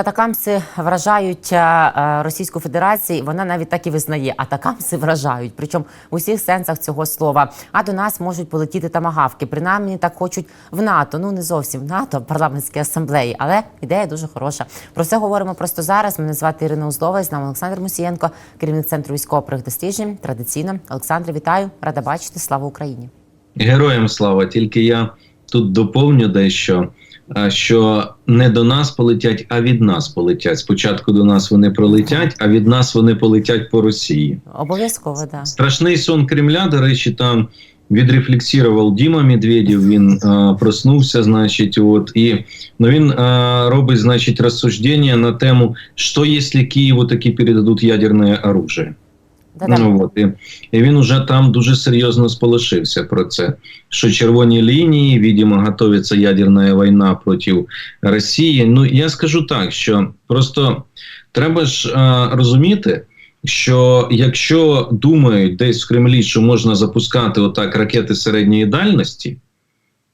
атакамси вражають е, е, Російську Федерацію, вона навіть так і визнає. Атакамси вражають, причому в усіх сенсах цього слова. А до нас можуть полетіти тамагавки. Принаймні так хочуть в НАТО. Ну не зовсім в НАТО, парламентській асамблеї, але ідея дуже хороша. Про це говоримо просто зараз. Мене звати Ірина Узлова. З нами Олександр Мусієнко, керівник центру військових досліджень. Традиційно Олександр, вітаю, рада бачити. Слава Україні! Героям слава, тільки я тут доповню дещо, що не до нас полетять, а від нас полетять. Спочатку до нас вони пролетять, а від нас вони полетять по Росії. Обов'язково да. Страшний сон Кремля, до речі, там відрефлексував Діма Медведєв, він а, проснувся, значить, от, і ну, він а, робить, значить, розсуждення на тему, що якщо Києву таки передадуть ядерне оружие. Да-да. Ну, от, і, і він уже там дуже серйозно сполошився про це. Що червоні лінії, видимо, готується ядерна війна проти Росії. Ну я скажу так, що просто треба ж а, розуміти, що якщо думають десь в Кремлі, що можна запускати отак ракети середньої дальності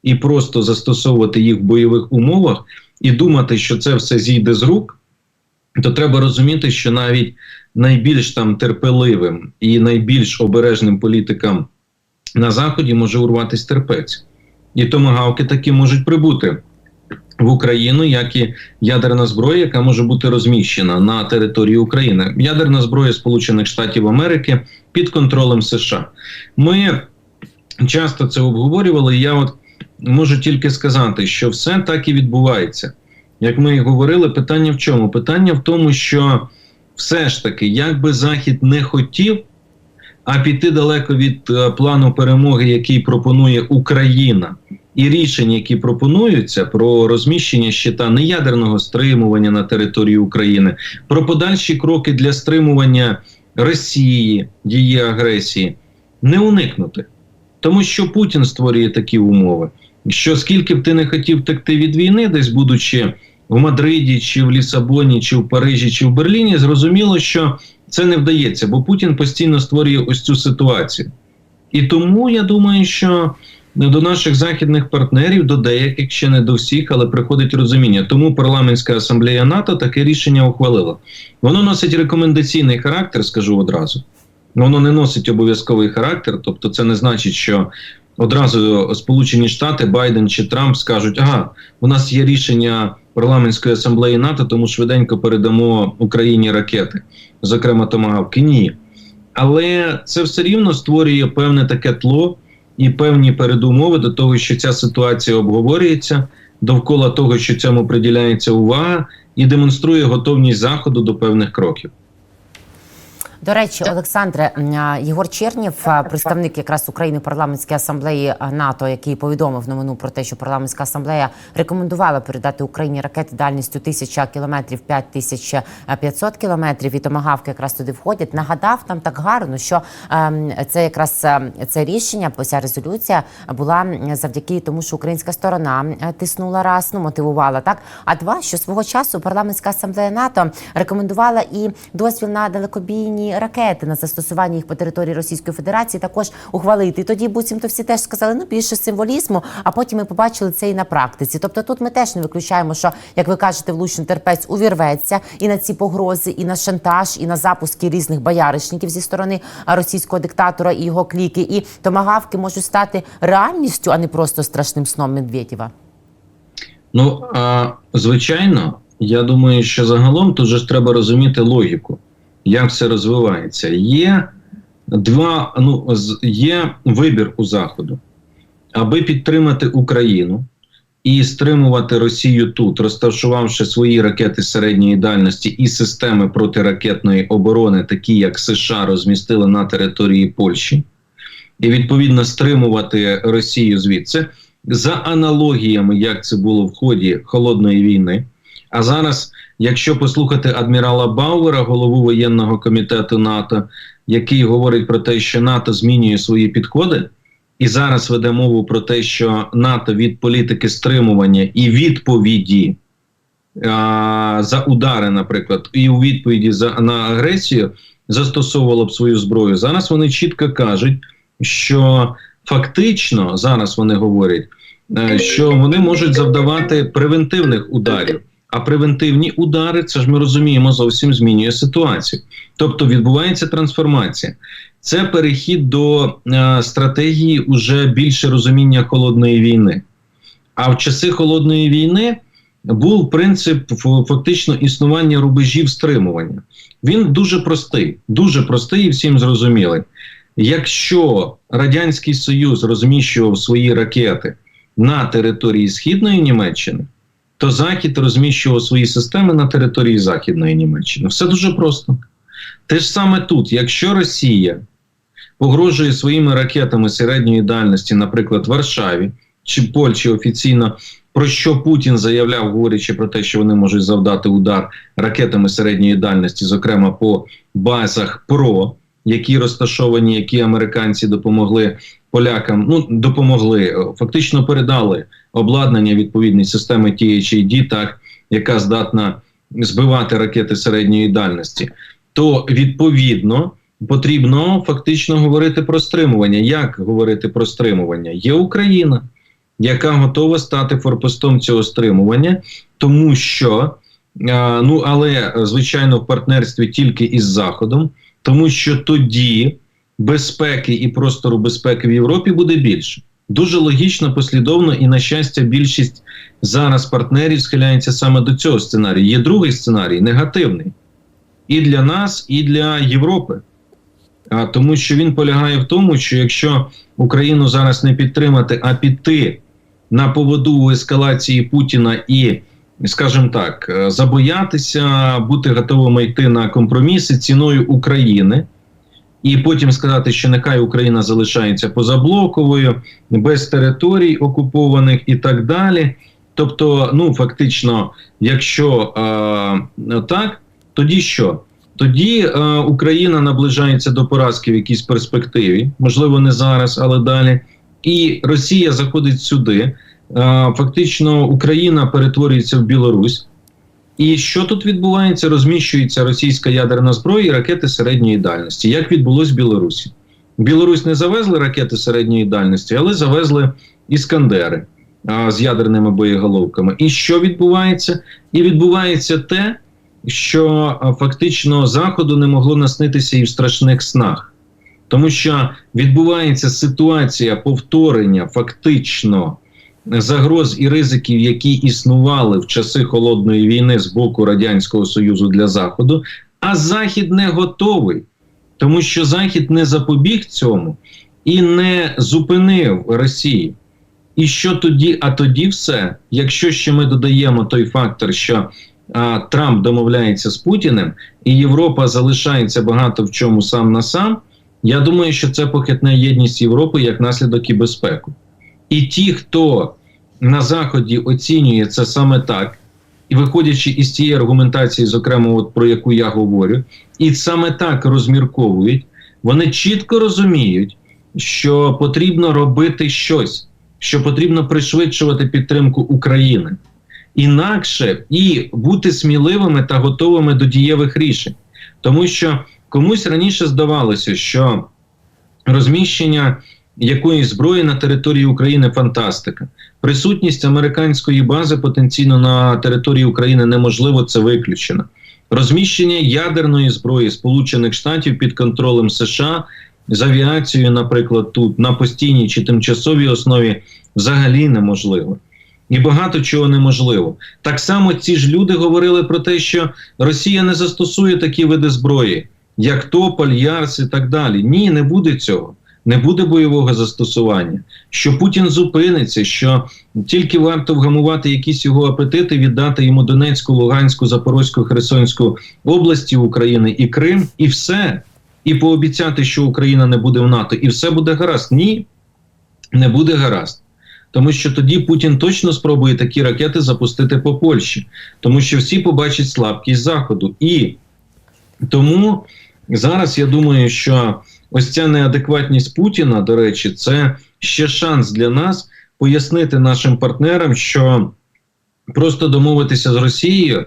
і просто застосовувати їх в бойових умовах, і думати, що це все зійде з рук, то треба розуміти, що навіть найбільш там терпеливим і найбільш обережним політикам на заході може урватися терпець, і томагавки такі можуть прибути в Україну, як і ядерна зброя, яка може бути розміщена на території України. Ядерна зброя Сполучених Штатів Америки під контролем США. Ми часто це обговорювали. Я от можу тільки сказати, що все так і відбувається. Як ми і говорили, питання в чому? Питання в тому, що все ж таки, як би Захід не хотів, а піти далеко від е, плану перемоги, який пропонує Україна, і рішень, які пропонуються про розміщення щита неядерного стримування на території України, про подальші кроки для стримування Росії, її агресії, не уникнути. Тому що Путін створює такі умови, що скільки б ти не хотів втекти від війни, десь будучи в Мадриді, чи в Лісабоні, чи в Парижі, чи в Берліні, зрозуміло, що це не вдається, бо Путін постійно створює ось цю ситуацію. І тому я думаю, що до наших західних партнерів, до деяких ще не до всіх, але приходить розуміння. Тому парламентська асамблея НАТО таке рішення ухвалила. Воно носить рекомендаційний характер, скажу одразу. Воно не носить обов'язковий характер, тобто це не значить, що одразу Сполучені Штати, Байден чи Трамп скажуть, ага, у нас є рішення парламентської асамблеї НАТО, тому швиденько передамо Україні ракети, зокрема томагавки. Ні. Але це все рівно створює певне таке тло і певні передумови до того, що ця ситуація обговорюється, довкола того, що цьому приділяється увага, і демонструє готовність заходу до певних кроків. До речі, Олександре Єгор Чернєв, а, представник якраз України в парламентській асамблеї НАТО, який повідомив новину про те, що парламентська асамблея рекомендувала передати Україні ракети дальністю 1000 кілометрів, 5500 кілометрів, і томагавки якраз туди входять. Нагадав там так гарно, що ем, це якраз ем, це рішення, ця резолюція була завдяки тому, що українська сторона е, тиснула раз, ну мотивувала так. А два, що свого часу парламентська асамблея НАТО рекомендувала і дозвіл на далекобійні ракети на застосування їх по території Російської Федерації також ухвалити. І тоді буцімто всі теж сказали, ну більше символізму. А потім ми побачили це і на практиці. Тобто, тут ми теж не виключаємо, що як ви кажете, влучний терпець увірветься і на ці погрози, і на шантаж, і на запуски різних бояришників зі сторони російського диктатора і його кліки. І томагавки можуть стати реальністю, а не просто страшним сном Медведєва. Ну, а, звичайно, я думаю, що загалом тут же ж треба розуміти логіку, як все розвивається. Є два, ну, є вибір у Заходу, аби підтримати Україну і стримувати Росію тут, розташувавши свої ракети середньої дальності і системи протиракетної оборони, такі як США, розмістили на території Польщі, і відповідно стримувати Росію звідси за аналогіями, як це було в ході холодної війни. А зараз, якщо послухати адмірала Бауера, голову воєнного комітету НАТО, який говорить про те, що НАТО змінює свої підходи, і зараз веде мову про те, що НАТО від політики стримування і відповіді а, за удари, наприклад, і у відповіді за на агресію застосовувало б свою зброю. Зараз вони чітко кажуть, що фактично зараз вони говорять, е, що вони можуть завдавати превентивних ударів. А превентивні удари, це ж ми розуміємо, зовсім змінює ситуацію. Тобто відбувається трансформація. Це перехід до е, стратегії уже більше розуміння холодної війни. А в часи холодної війни був принцип фактично існування рубежів стримування. Він дуже простий, дуже простий і всім зрозумілий. Якщо Радянський Союз розміщував свої ракети на території Східної Німеччини, то Захід розміщував свої системи на території Західної Німеччини. Все дуже просто. Те ж саме тут, якщо Росія погрожує своїми ракетами середньої дальності, наприклад, Варшаві чи Польщі офіційно, про що Путін заявляв, говорячи про те, що вони можуть завдати удар ракетами середньої дальності, зокрема по базах ПРО, які розташовані, які американці допомогли полякам. Ну допомогли, фактично передали обладнання відповідної системи THAD, так яка здатна збивати ракети середньої дальності, то відповідно потрібно фактично говорити про стримування. Як говорити про стримування? Є Україна, яка готова стати форпостом цього стримування, тому що ну але звичайно в партнерстві тільки із Заходом, тому що тоді безпеки і простору безпеки в Європі буде більше. Дуже логічно, послідовно, і на щастя, більшість зараз партнерів схиляється саме до цього сценарію. Є другий сценарій, негативний і для нас, і для Європи. А, тому що він полягає в тому, що якщо Україну зараз не підтримати, а піти на поводу у ескалації Путіна і, скажімо так, е, забоятися, бути готовими йти на компроміси ціною України, і потім сказати, що нехай Україна залишається позаблоковою, без територій окупованих і так далі. Тобто, ну фактично, якщо е, так, тоді що? Тоді е, Україна наближається до поразки в якійсь перспективі, можливо, не зараз, але далі. І Росія заходить сюди. Е, фактично, Україна перетворюється в Білорусь. І що тут відбувається? Розміщується російська ядерна зброя і ракети середньої дальності. Як відбулось в Білорусі? Білорусь не завезли ракети середньої дальності, але завезли іскандери а, з ядерними боєголовками. І що відбувається? І відбувається те, що а, фактично заходу не могло наснитися і в страшних снах, тому що відбувається ситуація повторення фактично загроз і ризиків, які існували в часи холодної війни з боку радянського союзу для заходу, а захід не готовий, тому що захід не запобіг цьому і не зупинив Росію. І що тоді? А тоді все, якщо ще ми додаємо той фактор, що а, Трамп домовляється з Путіним, і Європа залишається багато в чому сам на сам. Я думаю, що це похитне єдність Європи як наслідок і безпеку. І ті, хто на Заході оцінює це саме так, і виходячи із цієї аргументації, зокрема, от про яку я говорю, і саме так розмірковують, вони чітко розуміють, що потрібно робити щось, що потрібно пришвидшувати підтримку України. Інакше і бути сміливими та готовими до дієвих рішень, тому що комусь раніше здавалося, що розміщення якоїсь зброї на території України фантастика. Присутність американської бази потенційно на території України неможливо, це виключено. Розміщення ядерної зброї Сполучених Штатів під контролем США з авіацією, наприклад, тут на постійній чи тимчасовій основі взагалі неможливо. І багато чого неможливо. Так само ці ж люди говорили про те, що Росія не застосує такі види зброї, як Тополь, Ярс і так далі. Ні, не буде цього. Не буде бойового застосування, що Путін зупиниться, що тільки варто вгамувати якісь його апетити, віддати йому Донецьку, Луганську, Запорозьку, Херсонську області України і Крим, і все, і пообіцяти, що Україна не буде в НАТО, і все буде гаразд. Ні, не буде гаразд. Тому що тоді Путін точно спробує такі ракети запустити по Польщі, тому що всі побачать слабкість Заходу. І тому зараз я думаю, що ось ця неадекватність Путіна, до речі, це ще шанс для нас пояснити нашим партнерам, що просто домовитися з Росією,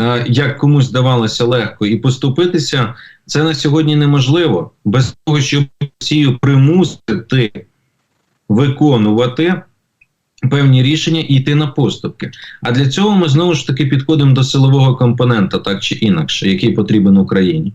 е, як комусь здавалося легко, і поступитися, це на сьогодні неможливо. Без того, щоб Росію примусити виконувати певні рішення і йти на поступки. А для цього ми знову ж таки підходимо до силового компонента, так чи інакше, який потрібен Україні.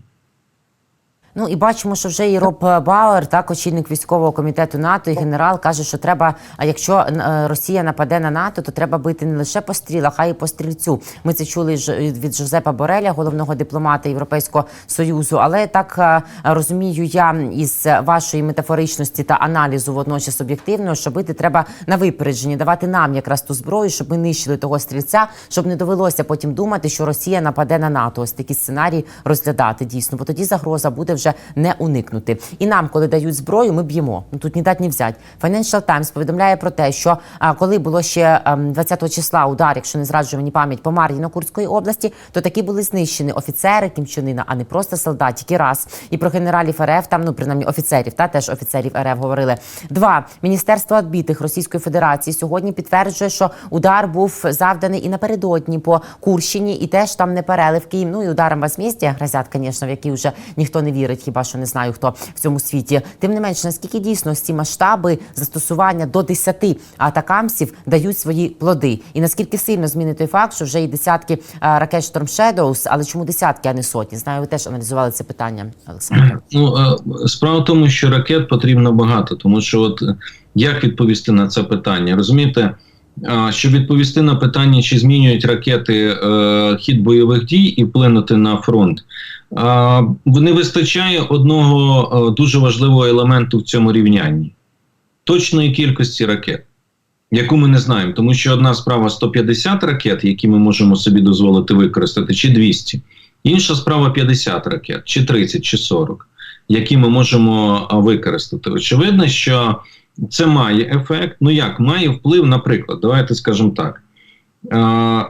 Ну і бачимо, що вже і Роб Бауер, так очільник військового комітету НАТО і генерал каже, що треба, а якщо е, Росія нападе на НАТО, то треба бити не лише по стрілах, а й по стрільцю. Ми це чули ж від Жозепа Бореля, головного дипломата Європейського союзу. Але так е, розумію я із вашої метафоричності та аналізу водночас об'єктивно, що бити треба на випередженні, давати нам якраз ту зброю, щоб ми нищили того стрільця, щоб не довелося потім думати, що Росія нападе на НАТО. Ось такі сценарії розглядати дійсно, бо тоді загроза буде вже не уникнути. І нам, коли дають зброю, ми б'ємо. Ну тут ні дать, ні взять. Financial Times повідомляє про те, що коли було ще ем, 20 числа удар, якщо не зраджує мені пам'ять по Мар'їно-Курської області, то такі були знищені офіцери Кімчанина, а не просто солдатики. Раз і про генералів РФ, там ну принаймні офіцерів, та теж офіцерів РФ говорили. Два міністерство відбитих Російської Федерації сьогодні підтверджує, що удар був завданий і напередодні по Курщині, і теж там не перелив Київ. Ну і ударом возмездия грозять, звісно, в які вже ніхто не вірить, хіба що не знаю хто в цьому світі. Тим не менш, наскільки дійсно ці масштаби застосування до 10 атакамсів дають свої плоди, і наскільки сильно змінить той факт, що вже і десятки ракет Storm Shadows, але чому десятки, а не сотні? Знаю, ви теж аналізували це питання, Олександр. Ну е, справа в тому, що ракет потрібно багато, тому що от е, як відповісти на це питання? Розумієте, е, щоб відповісти на питання, чи змінюють ракети е, хід бойових дій і вплинути на фронт, е, не вистачає одного е, дуже важливого елементу в цьому рівнянні точної кількості ракет. Яку ми не знаємо, тому що одна справа 150 ракет, які ми можемо собі дозволити використати, чи 200. Інша справа 50 ракет, чи 30, чи 40, які ми можемо використати. Очевидно, що це має ефект. Ну як має вплив, наприклад, давайте скажемо так.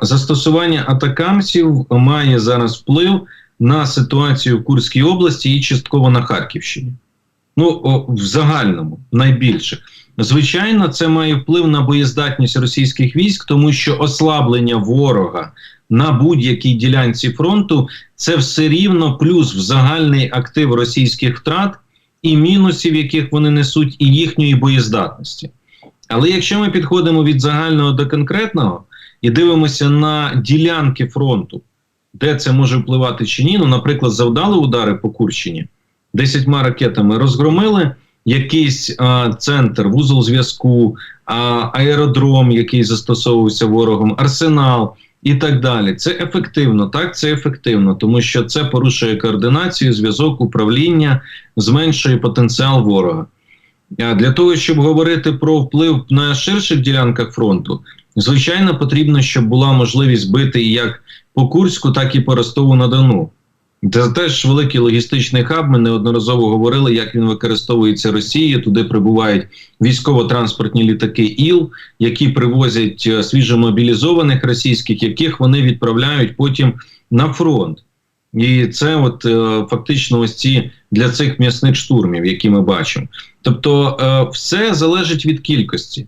Застосування атакамсів має зараз вплив на ситуацію в Курській області і частково на Харківщині. Ну, в загальному найбільше. Звичайно, це має вплив на боєздатність російських військ, тому що ослаблення ворога на будь-якій ділянці фронту це все рівно плюс в загальний актив російських втрат і мінусів, яких вони несуть, і їхньої боєздатності. Але якщо ми підходимо від загального до конкретного і дивимося на ділянки фронту, де це може впливати чи ні, ну, наприклад, завдали удари по Курщині, десятьма ракетами розгромили якийсь а, центр, вузол зв'язку, аеродром, який застосовувався ворогом, арсенал і так далі. Це ефективно, так, це ефективно, тому що це порушує координацію, зв'язок, управління, зменшує потенціал ворога. Для того, щоб говорити про вплив на ширших ділянках фронту, звичайно, потрібно, щоб була можливість бити як по Курську, так і по Ростову на Дону. Це теж великий логістичний хаб. Ми неодноразово говорили, як він використовується Росією. Туди прибувають військово-транспортні літаки ІЛ, які привозять е, свіжомобілізованих російських, яких вони відправляють потім на фронт. І це, от е, фактично, ось ці для цих м'ясних штурмів, які ми бачимо. Тобто, е, все залежить від кількості.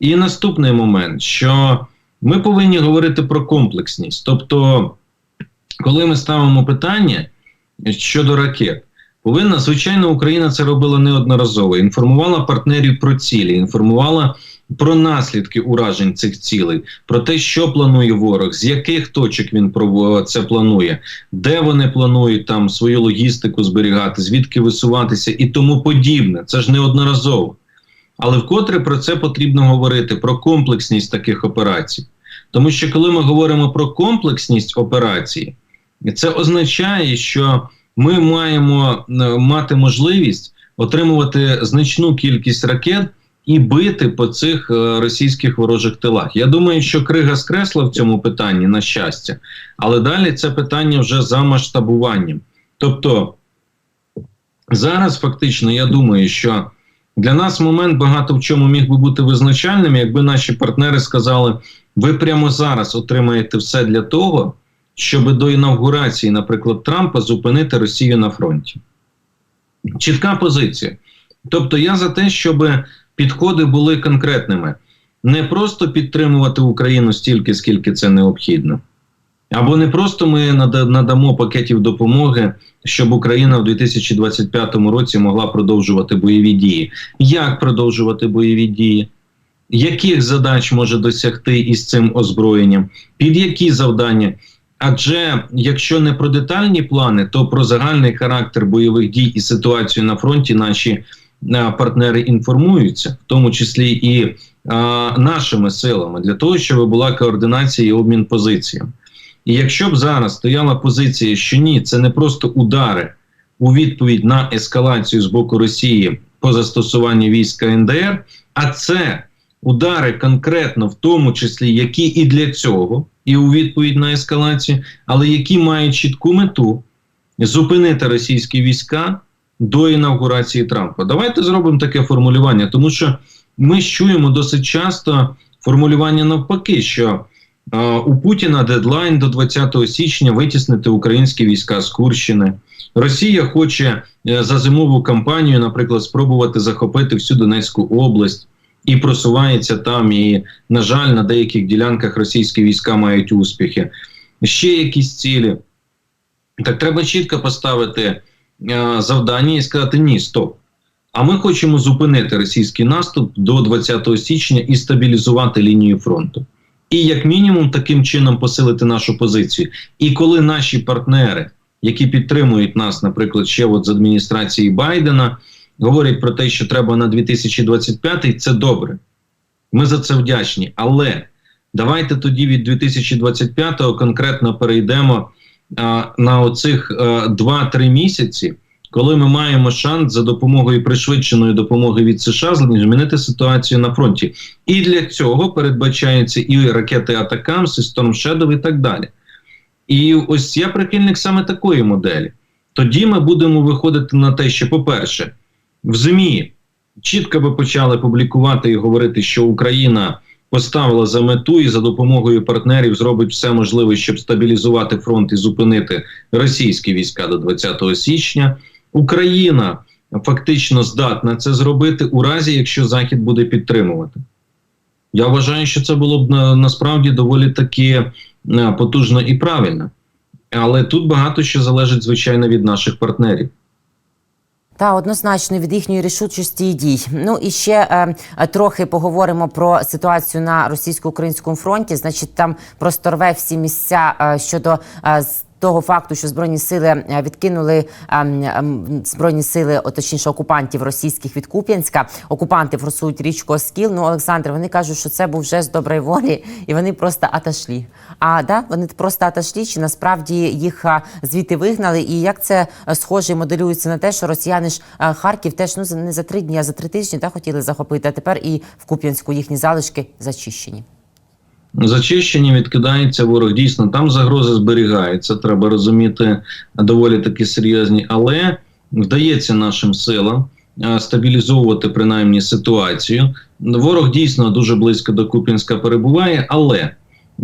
І наступний момент, що ми повинні говорити про комплексність. Тобто, коли ми ставимо питання щодо ракет, повинна звичайно Україна це робила неодноразово. Інформувала партнерів про цілі, інформувала про наслідки уражень цих цілей, про те, що планує ворог, з яких точок він це планує, де вони планують там свою логістику зберігати, звідки висуватися і тому подібне. Це ж неодноразово. Але вкотре про це потрібно говорити про комплексність таких операцій. Тому що коли ми говоримо про комплексність операції, це означає, що ми маємо е, мати можливість отримувати значну кількість ракет і бити по цих е, російських ворожих тилах. Я думаю, що крига скресла в цьому питанні на щастя, але далі це питання вже за масштабуванням. Тобто зараз фактично я думаю, що для нас момент багато в чому міг би бути визначальним, якби наші партнери сказали: ви прямо зараз отримаєте все для того, щоб до інавгурації, наприклад, Трампа зупинити Росію на фронті. Чітка позиція. Тобто, я за те, щоб підходи були конкретними, не просто підтримувати Україну стільки, скільки це необхідно. Або не просто ми надамо пакетів допомоги, щоб Україна в 2025 році могла продовжувати бойові дії. Як продовжувати бойові дії? яких задач може досягти із цим озброєнням, під які завдання. Адже якщо не про детальні плани, то про загальний характер бойових дій і ситуацію на фронті наші партнери інформуються, в тому числі і а, нашими силами, для того, щоб була координація і обмін позиціями. І якщо б зараз стояла позиція, що ні, це не просто удари у відповідь на ескалацію з боку Росії по застосуванню військ КНДР, а це удари конкретно, в тому числі, які і для цього, і у відповідь на ескалацію, але які мають чітку мету зупинити російські війська до інавгурації Трампа. Давайте зробимо таке формулювання, тому що ми чуємо досить часто формулювання навпаки, що у Путіна дедлайн до 20 січня витіснити українські війська з Курщини. Росія хоче е, за зимову кампанію, наприклад, спробувати захопити всю Донецьку область і просувається там. І, на жаль, на деяких ділянках російські війська мають успіхи. Ще якісь цілі. Так треба чітко поставити е, завдання і сказати: ні, стоп. А ми хочемо зупинити російський наступ до 20 січня і стабілізувати лінію фронту. І як мінімум таким чином посилити нашу позицію. І коли наші партнери, які підтримують нас, наприклад, ще от з адміністрації Байдена, говорять про те, що треба на 2025, це добре. Ми за це вдячні. Але давайте тоді від 2025 конкретно перейдемо а, на оцих а, 2-3 місяці, коли ми маємо шанс за допомогою пришвидшеної допомоги від США змінити ситуацію на фронті. І для цього передбачаються і ракети Атакамс, і Storm Shadow і так далі. І ось я прихильник саме такої моделі. Тоді ми будемо виходити на те, що, по-перше, в ЗМІ чітко би почали публікувати і говорити, що Україна поставила за мету і за допомогою партнерів зробить все можливе, щоб стабілізувати фронт і зупинити російські війська до 20 січня. Україна фактично здатна це зробити у разі, якщо Захід буде підтримувати. Я вважаю, що це було б на, насправді доволі таки е, потужно і правильно. Але тут багато що залежить, звичайно, від наших партнерів. Та однозначно від їхньої рішучості і дій. Ну і ще е, трохи поговоримо про ситуацію на російсько-українському фронті. Значить, там просто рве всі місця е, щодо е, того факту, що збройні сили е, відкинули ем, ем, збройні сили, точніше окупантів російських від Куп'янська. Окупанти форсують річку Оскіл. Ну, Олександр, вони кажуть, що це був жест доброї волі, і вони просто аташлі. А да, вони просто аташлі, чи насправді їх звідти вигнали. І як це е, схоже моделюється на те, що росіяни ж е, Харків теж ну не за три дні, а за три тижні та хотіли захопити. А тепер і в Куп'янську їхні залишки зачищені. Зачищені відкидається ворог. Дійсно, там загрози зберігаються. Треба розуміти доволі таки серйозні, але вдається нашим силам е, стабілізовувати принаймні ситуацію. Ворог дійсно дуже близько до Купінська перебуває, але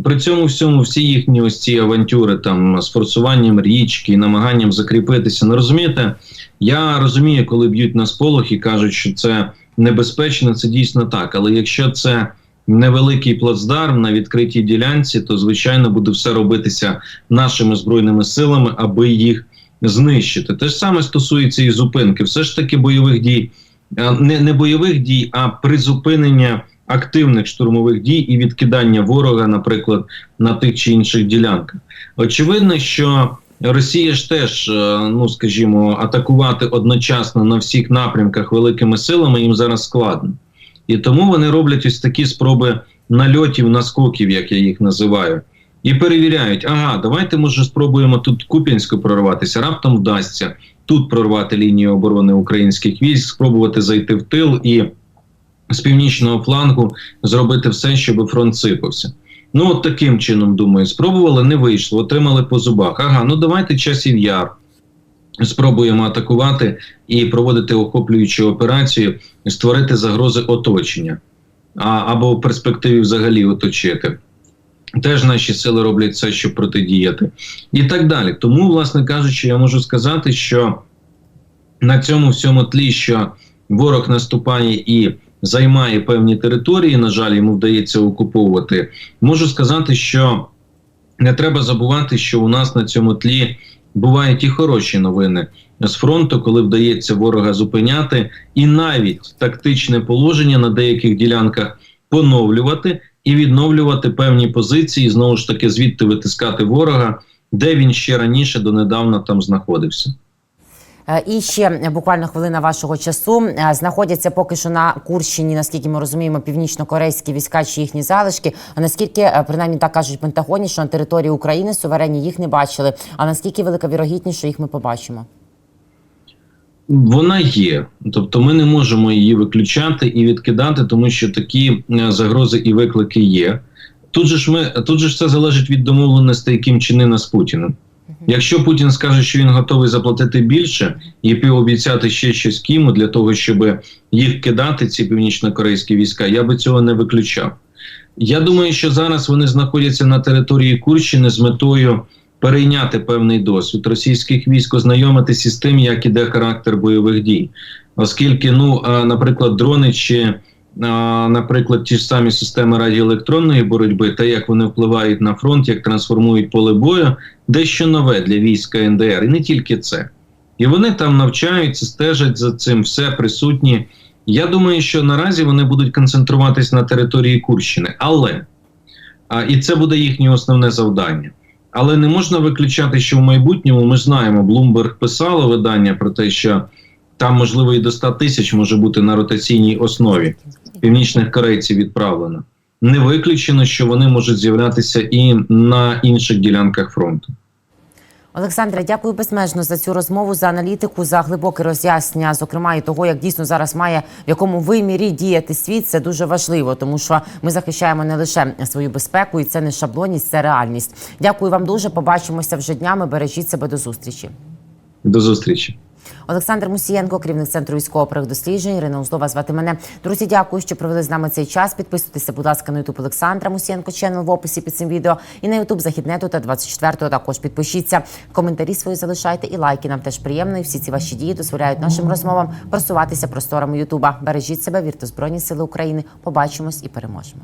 при цьому всьому всі їхні ось ці авантюри там з форсуванням річки, намаганням закріпитися. Ну розумієте, я розумію, коли б'ють на сполох і кажуть, що це небезпечно, це дійсно так. Але якщо це невеликий плацдарм на відкритій ділянці, то звичайно буде все робитися нашими збройними силами, аби їх знищити. Те ж саме стосується і зупинки. Все ж таки бойових дій, не, не бойових дій, а призупинення активних штурмових дій і відкидання ворога, наприклад, на тих чи інших ділянках. Очевидно, що Росія ж теж, е, ну скажімо, атакувати одночасно на всіх напрямках великими силами їм зараз складно. І тому вони роблять ось такі спроби нальотів, наскоків, як я їх називаю, і перевіряють: ага, давайте може спробуємо тут Куп'янську прорватися, раптом вдасться тут прорвати лінію оборони українських військ, спробувати зайти в тил і з північного флангу зробити все, щоб фронт сипався. Ну, от таким чином, думаю, спробували, не вийшло, отримали по зубах. Ага, ну давайте часів яр. Спробуємо атакувати і проводити охоплюючу операцію, створити загрози оточення, а, або в перспективі взагалі оточити. Теж наші сили роблять все, щоб протидіяти, і так далі. Тому, власне кажучи, я можу сказати, що на цьому всьому тлі, що ворог наступає і займає певні території, на жаль, йому вдається окуповувати, можу сказати, що не треба забувати, що у нас на цьому тлі бувають і хороші новини з фронту, коли вдається ворога зупиняти, і навіть тактичне положення на деяких ділянках поновлювати і відновлювати певні позиції, знову ж таки, звідти витискати ворога, де він ще раніше донедавна там знаходився. Е, І ще буквально хвилина вашого часу Е, знаходяться поки що на Курщині, наскільки ми розуміємо, північно-корейські війська чи їхні залишки. А наскільки е, принаймні так кажуть в Пентагоні, що на території України суверенні їх не бачили. А наскільки велика вірогідність, що їх ми побачимо? Вона є, тобто ми не можемо її виключати і відкидати, тому що такі загрози і виклики є. Тут же ж ми тут же ж це залежить від домовленостей Кім Чен Ына з Путіним. Якщо Путін скаже, що він готовий заплатити більше і пообіцяти ще щось Кіму для того, щоб їх кидати, ці північно-корейські війська, я би цього не виключав. Я думаю, що зараз вони знаходяться на території Курщини з метою перейняти певний досвід російських військ, ознайомитися з тим, як іде характер бойових дій. Оскільки, ну, наприклад, дрони чи, наприклад, ті ж самі системи радіоелектронної боротьби, те, як вони впливають на фронт, як трансформують поле бою, дещо нове для війська НДР, і не тільки це. І вони там навчаються, стежать за цим, все присутні. Я думаю, що наразі вони будуть концентруватись на території Курщини, але а, і це буде їхнє основне завдання. Але не можна виключати, що в майбутньому ми знаємо, Bloomberg писало видання про те, що там можливо і до 100 тисяч може бути на ротаційній основі північних корейців відправлено. Не виключено, що вони можуть з'являтися і на інших ділянках фронту. Олександре, дякую безмежно за цю розмову, за аналітику, за глибоке роз'яснення, зокрема і того, як дійсно зараз має в якому вимірі діяти світ. Це дуже важливо, тому що ми захищаємо не лише свою безпеку, і це не шаблонність, це реальність. Дякую вам дуже. Побачимося вже днями. Бережіть себе до зустрічі. До зустрічі. Олександр Мусієнко, керівник центру військово досліджень. Ірина Узлова звати мене. Друзі, дякую, що провели з нами цей час. Підписуйтеся, будь ласка, на ютуб Олександра Мусієнко, ченел в описі під цим відео. І на ютуб Західнету та 24-го також підпишіться. Коментарі свої залишайте і лайки. Нам теж приємно. І всі ці ваші дії дозволяють нашим розмовам просуватися просторами Ютуба. Бережіть себе, вірте в Збройні Сили України. Побачимось і переможемо.